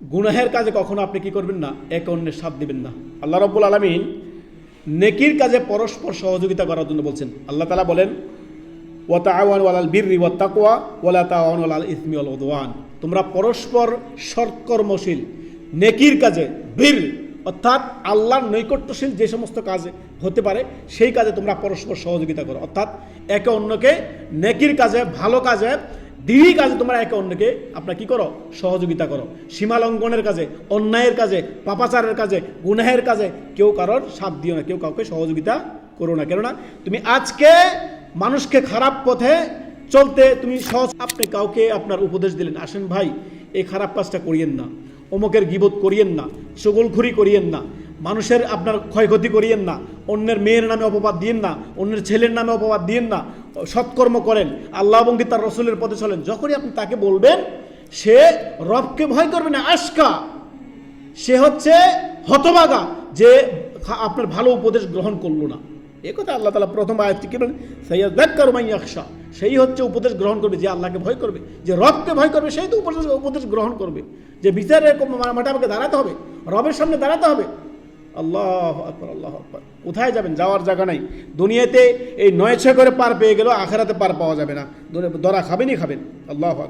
গুনাহের কাজে কখনো আপনি কি করবেন না? এক অন্যের সাথ দিবেন না। আল্লাহ রব্বুল আলমিন নেকির কাজে পরস্পর সহযোগিতা করার জন্য বলছেন। আল্লাহ তালা বলেন ওয়াতা আওয়ান ওয়ালাল বীররি ওয়া তাকওয়া ওয়ালা তাওয়ান ওয়ালাল ইসমি ওয়াল উদওয়ান। তোমরা পরস্পর সৎকর্মশীল, নেকির কাজে বীর, অর্থাৎ আল্লাহর নৈকট্যশীল যে সমস্ত কাজ হতে পারে, সেই কাজে তোমরা পরস্পর সহযোগিতা করো। অর্থাৎ একে অন্যকে নেকির কাজে, ভালো কাজে দিনই কাজে তোমরা একে অন্যকে, আপনার কি করো? সহযোগিতা করো। সীমা লঙ্ঘনের কাজে, অন্যায়ের কাজে, পাপাচারের কাজে, গুনাহের কাজে কেউ কারোর সাপ দিও না, কেউ কাউকে সহযোগিতা করো না। কেননা তুমি আজকে মানুষকে খারাপ পথে চলতে তুমি সহজ আপনি কাউকে আপনার উপদেশ দিলেন, আসেন ভাই, এই খারাপ কাজটা করিয়েন না। অমুকের গিবোধ করিয়েন না চগলখুরি করিয়েন না। মানুষের আপনার ক্ষয়ক্ষতি করিয়েন না, অন্যের মেয়ের নামে অপবাদ দিয়েন না, অন্যের ছেলের নামে অপবাদ দিয়েন না, সৎকর্ম করেন, আল্লাহ এবং তার রসুলের পথে চলেন, যখনই আপনি তাকে বলবেন, সে রবকে ভয় করবে না, আশকা। সে হচ্ছে হতবাগা যে আপনার ভালো উপদেশ গ্রহণ করল না। এ কথা আল্লাহ তালা প্রথম আয়াতটি কি বলেন সৈয়দ আকশা সেই হচ্ছে উপদেশ গ্রহণ করবে, যে আল্লাহকে ভয় করবে, যে রবকে ভয় করবে, সেই তো উপদেশ উপদেশ গ্রহণ করবে। যে বিচারের মাঠে আমাকে দাঁড়াতে হবে, রবের সামনে দাঁড়াতে হবে আল্লাহ আকবর আল্লাহ আকবর। কোথায় যাবেন? যাওয়ার জায়গা নাই। দুনিয়াতে এই নয় ছয় করে পার পেয়ে গেলেও আখেরাতে পার পাওয়া যাবে না। দরা খাবেনই খাবেন। আল্লাহ আকবর।